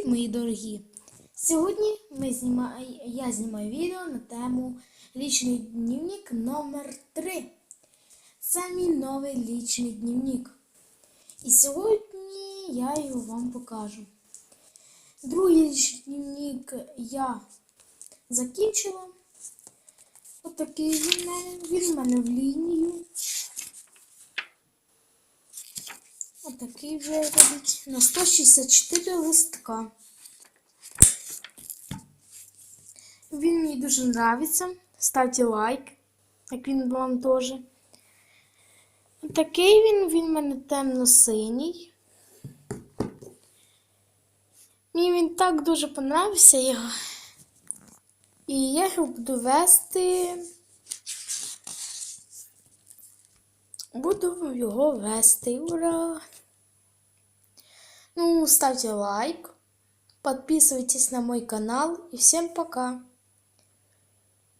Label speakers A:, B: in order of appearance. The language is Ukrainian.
A: Привіт, мої дорогі! Сьогодні ми знімаю, я знімаю відео на тему лічний дневник номер 3 Це мій новий лічний дневник. І сьогодні я його вам покажу. Другий лічний дневник я закінчила. Отакий він в мене. Він в мене в лінію. Отакий виходить на 164 листка. Він мені дуже нравиться. Ставте лайк, як він вам теж. Такий він, він в мене темно-синій. Мені він так дуже понравився його. І я його буду вести. Буду його вести. Ура! Ну, ставьте лайк, подписывайтесь на мой канал и всем пока!